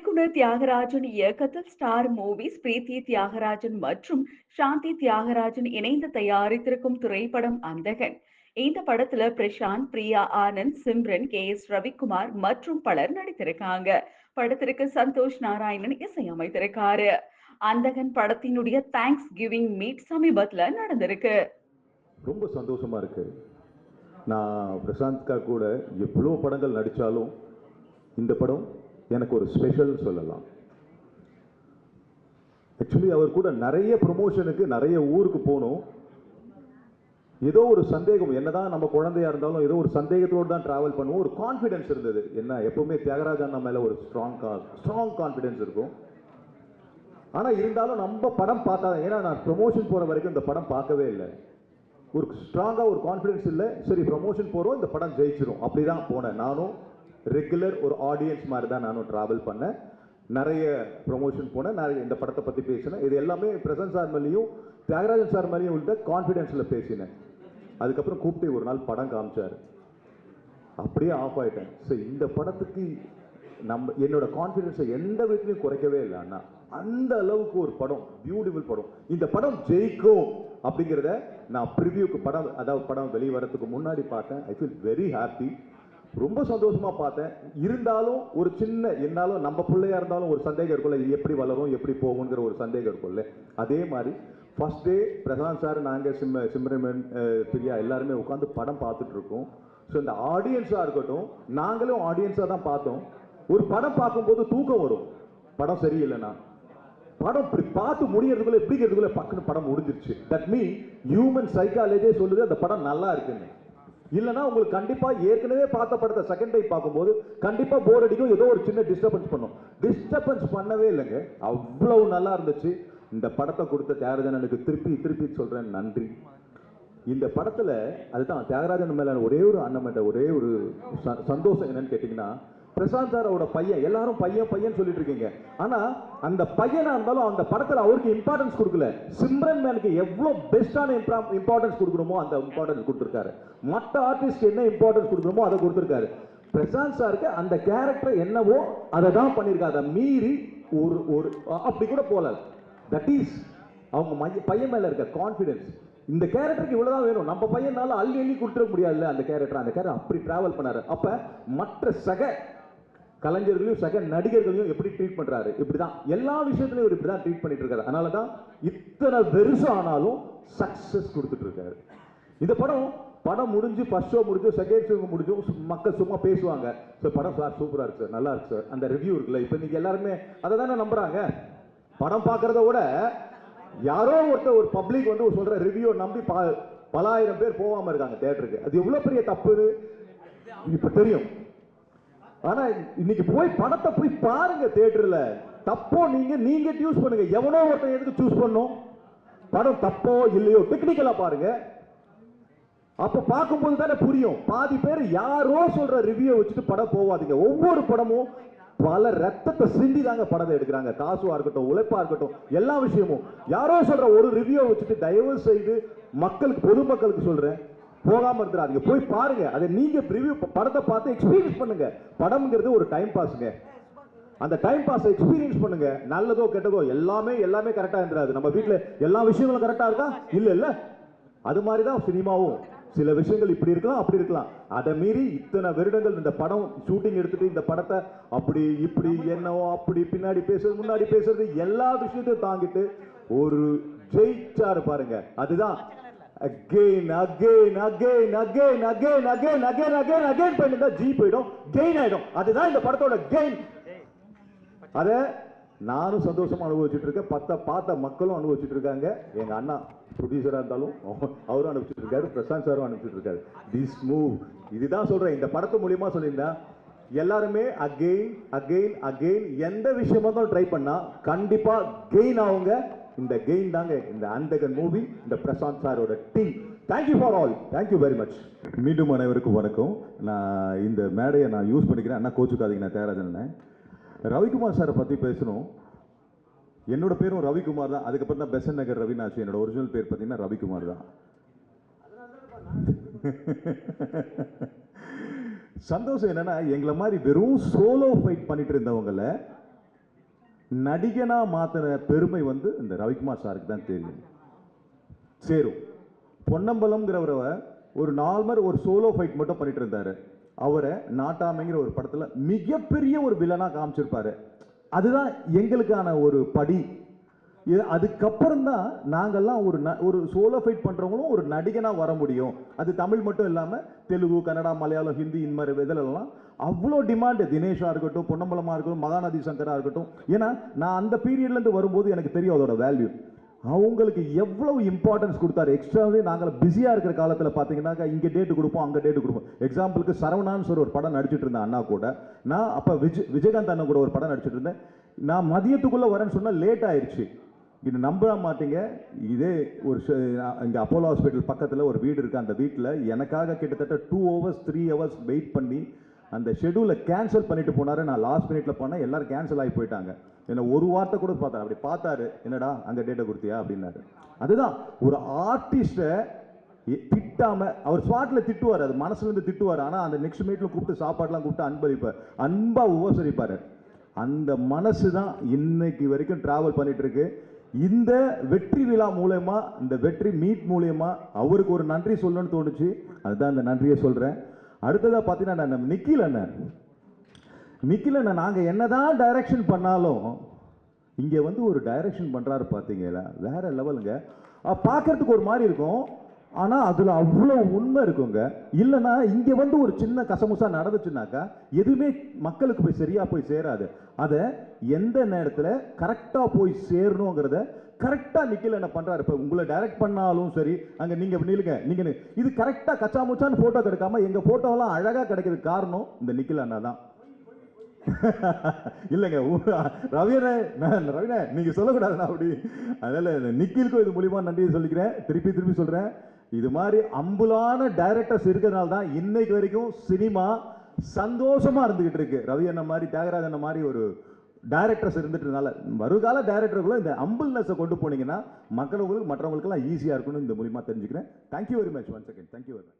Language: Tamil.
இயக்குனர் தியாகராஜன் இயக்கத்தில் ஸ்டார் மூவிஸ் பிரீத்தி தியாகராஜன் மற்றும் சாந்தி தியாகராஜன் இணைந்து தயாரித்திருக்கும் திரைப்படம் அந்தகன். இந்த படத்துல பிரசாந்த் பிரியா ஆனந்த் சிம்ரன் கே எஸ் ரவிக்குமார் மற்றும் பலர் நடித்திருக்காங்க. படத்திற்கு சந்தோஷ் நாராயணன் இசையமைத்திருக்காரு. அந்தகன் படத்தினுடைய தேங்க்ஸ் கிவிங் மீட் சமீபத்துல நடந்திருக்கு. ரொம்ப சந்தோஷமா இருக்கு. நான் பிரசாந்த்கா கூட எவ்வளோ படங்கள் நடித்தாலும் இந்த படம் எனக்கு ஒரு ஸ்பெஷல் சொல்லலாம். ஆக்சுவலி அவர் கூட நிறைய ப்ரொமோஷனுக்கு நிறைய ஊருக்கு போகணும் ஏதோ ஒரு சந்தேகம் என்னதான் நம்ம குழந்தையா இருந்தாலும் ஏதோ ஒரு சந்தேகத்தோடு தான் டிராவல் பண்ணுவோம். ஒரு கான்ஃபிடென்ஸ் இருந்தது. என்ன எப்பவுமே தியாகராஜ அண்ணா மேலே ஒரு ஸ்ட்ராங் ஸ்ட்ராங் கான்ஃபிடென்ஸ் இருக்கும். ஆனால் இருந்தாலும் நம்ம படம் பார்த்தா ஏன்னா நான் ப்ரொமோஷன் போகிற வரைக்கும் இந்த படம் பார்க்கவே இல்லை. ஒரு ஸ்ட்ராங்காக ஒரு கான்ஃபிடென்ஸ் இல்லை. சரி ப்ரொமோஷன் போகிறோம் இந்த படம் ஜெயிச்சிரும். அப்படிதான் போனேன். நானும் ரெகுலர் ஒரு ஆடியன்ஸ் மாதிரி தான் நானும் ட்ராவல் பண்ணேன். நிறைய ப்ரொமோஷன் போனேன். நிறைய இந்த படத்தை பற்றி பேசினேன். இது எல்லாமே பிரசன்ட் சார் மேலேயும் தியாகராஜன் சார் மேலேயும் உள்ள கான்ஃபிடென்ஸில் பேசினேன். அதுக்கப்புறம் கூப்பிட்டு ஒரு நாள் படம் காமிச்சார். அப்படியே ஆஃப் ஆகிட்டேன் சரி இந்த படத்துக்கு நம்ம என்னோட கான்ஃபிடென்ஸை எந்த விதத்துலையும் குறைக்கவே இல்லை அண்ணா. அந்த அளவுக்கு ஒரு படம் பியூட்டிஃபுல் படம். இந்த படம் ஜெயிக்கும் அப்படிங்கிறத நான் ப்ரிவியூக்கு படம் அதாவது படம் வெளியே வரதுக்கு முன்னாடி பார்த்தேன். ஐ ஃபீல் வெரி ஹாப்பி ரொம்ப சந்தோஷமாக பார்த்தேன். இருந்தாலும் ஒரு சின்ன என்னாலும் நம்ம பிள்ளையா இருந்தாலும் ஒரு சந்தேகம் இருக்கும்ல இது எப்படி வளரும் எப்படி போகுங்கிற ஒரு சந்தேகம் இருக்கும்ல அதே மாதிரி ஃபஸ்ட் டே பிரசாந்த் சார் நாங்கள் சிம்ம சிம்ரமன் பிரியா எல்லாருமே உட்காந்து படம் பார்த்துட்டு இருக்கோம். ஸோ இந்த ஆடியன்ஸாக இருக்கட்டும் நாங்களும் ஆடியன்ஸாக தான் பார்த்தோம். ஒரு படம் பார்க்கும்போது தூக்கம் வரும். படம் சரியில்லைன்னா படம் இப்படி பார்த்து முடியறதுக்குள்ள எப்படிங்கிறதுக்குள்ள பக்குன்னு படம் முடிஞ்சிருச்சு. தட் மீன் ஹியூமன் சைக்காலஜியே சொல்லுது அந்த படம் நல்லா இருக்குன்னு. இல்லைன்னா உங்களுக்கு கண்டிப்பாக ஏற்கனவே பார்த்த படத்தை செகண்ட் டைம் பார்க்கும்போது கண்டிப்பாக போர் அடிக்கும். ஏதோ ஒரு சின்ன டிஸ்டர்பன்ஸ் பண்ணும். டிஸ்டர்பன்ஸ் பண்ணவே இல்லைங்க. அவ்வளவு நல்லா இருந்துச்சு. இந்த படத்தை கொடுத்த தியாகராஜனுக்கு திருப்பி திருப்பி சொல்கிறேன் நன்றி. இந்த படத்தில் அதுதான் தியாகராஜன் மேல ஒரே ஒரு அண்ணன் ஒரே ஒரு ச- சந்தோஷம் என்னன்னு கேட்டிங்கன்னா பிரசாந்த் சாரோட பையன். எல்லாரும் பையன் பையன் சொல்லிட்டு இருக்கீங்க. ஆனா அந்த பையனா இருந்தாலும் அந்த படத்துல அவருக்கு இம்பார்ட்டன்ஸ் கொடுக்கல. சிம்ரன் மேனுக்கு எவ்வளவு பெஸ்டான இம்பார்ட்டன்ஸ் கொடுக்கணுமோ அந்த இம்பார்ட்டன்ஸ் கொடுத்துருக்காரு. மற்ற ஆர்டிஸ்ட் என்ன இம்பார்ட்டன்ஸ் கொடுக்கணுமோ அதை கொடுத்துருக்காரு. பிரசாந்த் சாருக்கு அந்த கேரக்டர் என்னவோ அதை தான் பண்ணியிருக்காரு. அதை மீறி ஒரு ஒரு அப்படி கூட போல தட் இஸ் அவங்க மைய பையன் மேல இருக்க கான்ஃபிடென்ஸ் இந்த கேரக்டருக்கு இவ்வளவுதான் வேணும். நம்ம பையனால அள்ளி அள்ளி கொடுத்துட முடியாதுல்ல அந்த கேரக்டர் அந்த கேரக்டர் அப்படி டிராவல் பண்ணாரு. அப்ப மற்ற சக கலைஞர்களையும் சக நடிகர்களையும் எப்படி ட்ரீட் பண்றாரு? இப்படிதான். எல்லா விஷயத்துலையும் இவர் இப்படிதான் ட்ரீட் பண்ணிட்டு இருக்காரு அதனால தான் இத்தனை பெருசு ஆனாலும் சக்சஸ் கொடுத்துட்டு இருக்காரு இந்த படம் படம் முடிஞ்சு ஃபர்ஸ்ட் ஷோ முடிஞ்சு செகண்ட் ஷோ முடிஞ்சும் மக்கள் சும்மா பேசுவாங்க. சார் படம் சார் சூப்பராக இருக்கு சார். நல்லா இருக்கு சார். அந்த ரிவ்யூ இருக்குல்ல இப்போ நீங்கள் எல்லாருமே அதை தானே நம்புறாங்க? படம் பார்க்கறத விட யாரோ ஒருத்தர் ஒரு பப்ளிக் வந்து சொல்ற ரிவ்யூ நம்பி ப- பல ஆயிரம் பேர் போகாம இருக்காங்க தேட்டருக்கு அது எவ்வளோ பெரிய தப்புன்னு இப்போ தெரியும். ஆனா இன்னைக்கு போய் படத்தை போய் பாருங்க தேட்டரில். தப்போ நீங்க நீங்க சூஸ் பண்ணுங்க. எவனோ ஒருத்தன் எதுக்கு சூஸ் பண்ணும்? படம் தப்போ இல்லையோ டெக்னிக்கலா பாருங்க. அப்ப பார்க்கும்போது தானே புரியும். பாதி பேர் யாரோ சொல்ற ரிவ்யூ வச்சுட்டு படம் போவாதீங்க. ஒவ்வொரு படமும் பல ரத்தத்தை சிந்தி தாங்க படத்தை எடுக்கிறாங்க. காசுவா இருக்கட்டும் உழைப்பா இருக்கட்டும் எல்லா விஷயமும். யாரோ சொல்ற ஒரு ரிவ்யூ வச்சுட்டு தயவு செய்து மக்களுக்கு பொதுமக்களுக்கு சொல்றேன். போகாம இருந்துடாதீங்க போய் பாருங்க. அதை நீங்க ரிவ்யூ படத்தை பார்த்து எக்ஸ்பீரியன்ஸ் பண்ணுங்க. படம்ங்கிறது ஒரு டைம் பாஸ்ங்க அந்த டைம் பாஸ் எக்ஸ்பீரியன்ஸ் பண்ணுங்க. நல்லதோ கெட்டதோ எல்லாமே எல்லாமே கரெக்டா இருந்துராது நம்ம வீட்ல எல்லா விஷயங்களும் கரெக்டா இருக்கா? இல்ல இல்ல. அது மாதிரி தான் சினிமாவும். சில விஷயங்கள் இப்படி இருக்கலாம் அப்படி இருக்கலாம். அதை மீறி இத்தனை வருடங்கள் இந்த படம் ஷூட்டிங் எடுத்துட்டு இந்த படத்தை அப்படி இப்படி என்னவோ அப்படி பின்னாடி பேசுறது முன்னாடி பேசுறது எல்லா விஷயத்தையும் தாங்கிட்டு ஒரு ஜெயிச்சாரு பாருங்க அதுதான் again again again again again again again again again பண்ணிருந்தா ஜி போயிடும் கெயின் ஆயிடும். அதுதான் இந்த படத்தோட கெயின் அதை நானும் சந்தோஷமா அனுபவிச்சுட்டு இருக்கேன் பத்த பார்த்த மக்களும் அனுபவிச்சுட்டு இருக்காங்க எங்க அண்ணா ப்ரொடியூசரா இருந்தாலும் அவரும் அனுப்பிச்சுட்டு இருக்காரு பிரசாந்த் சாரும் அனுப்பிச்சிட்டு இருக்காரு திஸ் மூவ் இதுதான் சொல்றேன். இந்த படத்து மூலியமா சொல்லியிருந்தேன். எல்லாருமே அகெயின் அகெயின் அகெயின் எந்த விஷயமா இருந்தாலும் ட்ரை பண்ணா கண்டிப்பா கெயின் ஆகுங்க. இந்த கெயின் தாங்க இந்த அந்தகன் மூவி இந்த பிரசாந்த் சாரோட team thank you for all thank you very much மீண்டும் அனைவருக்கும் வணக்கம். நான் இந்த மேடையை நான் யூஸ் பண்ணிக்கிறேன். அண்ணா கோச்சுக்காதீங்க. நான் தேராஜன் ரவிக்குமார் சாரை பற்றி பேசணும். என்னோட பேரும் ரவிக்குமார் தான். அதுக்கப்புறம் தான் பெசன் நகர் ரவினாச்சு என்னோட ஒரிஜினல் பேர் பார்த்தீங்கன்னா ரவிக்குமார் தான். சந்தோஷம் என்னன்னா எங்களை மாதிரி வெறும் சோலோ ஃபைட் பண்ணிட்டு இருந்தவங்களை நடிகனா மாத்தின பெருமை வந்து இந்த ரவிக்குமார் சாருக்கு தான் தெரியும். சேரும். பொன்னம்பலம்ங்கிறவரை ஒரு நார்மல் ஒரு சோலோ ஃபைட் மட்டும் பண்ணிட்டு இருந்தாரு. அவரை நாட்டாமைங்கிற ஒரு படத்துல மிகப்பெரிய ஒரு வில்லனா காமிச்சிருப்பாரு. அதுதான் எங்களுக்கான ஒரு படி. இது அதுக்கப்புறம் தான் நாங்கள்லாம் ஒரு ந ஒரு சோலோ ஃபைட் பண்ணுறவங்களும் ஒரு நடிகனாக வர முடியும். அது தமிழ் மட்டும் இல்லாமல் தெலுங்கு கன்னடா மலையாளம் ஹிந்தி இந்த மாதிரி இதிலெல்லாம் அவ்வளோ டிமாண்டு தினேஷாக இருக்கட்டும் பொன்னம்பலமாக இருக்கட்டும் மகாநதி சங்கராக இருக்கட்டும். ஏன்னா நான் அந்த பீரியட்லேருந்து வரும்போது எனக்கு தெரியும் அதோட வேல்யூ அவங்களுக்கு எவ்வளவு இம்பார்ட்டன்ஸ் கொடுத்தாரு. எக்ஸ்ட்ராவே நாங்கள் பிஸியாக இருக்கிற காலத்தில் பார்த்தீங்கன்னாக்கா இங்கே டேட்டு கொடுப்போம் அங்கே டேட்டு கொடுப்போம். எக்ஸாம்பிளுக்கு சரவணான்னு சொல்லி ஒரு படம் நடிச்சிட்டு இருந்தேன் அண்ணா கூட. நான் அப்போ விஜய் விஜயகாந்த் அண்ணன் கூட ஒரு படம் நடிச்சிட்டு இருந்தேன். நான் மதியத்துக்குள்ளே வரேன்னு சொன்னால் லேட் ஆயிடுச்சு இது நம்ப மாட்டீங்க. இதே ஒரு இங்கே அப்போலோ ஹாஸ்பிட்டல் பக்கத்தில் ஒரு வீடு இருக்குது அந்த வீட்டில் எனக்காக கிட்டத்தட்ட two hours three hours wait பண்ணி அந்த ஷெடியூலை கேன்சல் பண்ணிட்டு போனார். நான் லாஸ்ட் மினிட்ல போனேன். எல்லாரும் கேன்சல் ஆகி போயிட்டாங்க. என்ன ஒரு வார்த்தை கூட பார்த்தாரு. அப்படி பார்த்தாரு என்னடா அங்கே டேட்டை கொடுத்தியா? அப்படின்னாரு. அதுதான். ஒரு ஆர்டிஸ்ட்டை திட்டாம அவர் ஸ்பாட்டில் திட்டுவார். அது மனசுலேருந்து திட்டுவார். ஆனால் அந்த நெக்ஸ்ட் மீட்ல கூப்பிட்டு சாப்பாடுலாம் கூப்பிட்டு அன்பளிப்பார். அன்பாக உபசரிப்பார். அந்த மனசு தான் இன்னைக்கு வரைக்கும் ட்ராவல் பண்ணிட்டு இருக்கு. இந்த வெற்றி விழா மூலயமா இந்த வெற்றி மீட் மூலயமா அவருக்கு ஒரு நன்றி சொல்லணும்னு தோணுச்சு. அதுதான் அந்த நன்றியை சொல்கிறேன் அடுத்ததாக பார்த்தீங்கன்னா நான் நிக்கில் அண்ணன். நிக்கில் அண்ணன் நாங்கள் என்னதான் டைரக்ஷன் பண்ணாலும் இங்கே வந்து ஒரு டைரக்ஷன் பண்ணுறாரு பார்த்தீங்களா வேற லெவலுங்க பார்க்கறதுக்கு ஒரு மாதிரி இருக்கும். ஆனால் அதில் அவ்வளோ உண்மை இருக்குங்க. இல்லைன்னா இங்கே வந்து ஒரு சின்ன கசமுசா நடந்துச்சுனாக்கா எதுவுமே மக்களுக்கு போய் சரியாக போய் சேராது. அதை எந்த நேரத்தில் கரெக்டாக போய் சேரணுங்கிறத கரெக்டாக நிக்கல என்ன பண்ணுறாரு இப்போ உங்களை டைரக்ட் பண்ணாலும் சரி அங்கே நீங்கள் நில்லுங்க நீங்கள் இது கரெக்டாக கச்சா முச்சான்னு ஃபோட்டோ கிடைக்காம எங்கள் ஃபோட்டோலாம் அழகாக கிடைக்கிறதுக்கு காரணம் இந்த நிக்கில் அண்ணா தான். இல்லைங்க உ- நான் ரவிண்ணே நீங்கள் சொல்லக்கூடாதுண்ணா அப்படி. அதனால் இந்த நிக்கிலுக்கும் இது மூலியமாக நன்றி சொல்லிக்கிறேன். திருப்பி திருப்பி சொல்கிறேன் இது மாதிரி அம்புலான டைரக்டர்ஸ் இருக்கிறதுனால தான் இன்னைக்கு வரைக்கும் சினிமா சந்தோஷமாக இருந்துக்கிட்டு இருக்கு. ரவி அண்ணன் மாதிரி தியாகராஜ் அண்ணன் மாதிரி ஒரு டைரக்டர்ஸ் இருந்துட்டுனால வருகால டைரக்டர்களும் இந்த அம்புல்னஸை கொண்டு போனீங்கன்னா மக்களுக்கு மற்றவங்களுக்கெல்லாம் ஈஸியாக இருக்கும்னு இந்த மூலியமாக தெரிஞ்சுக்கிறேன். Thank you very much one second thank you very much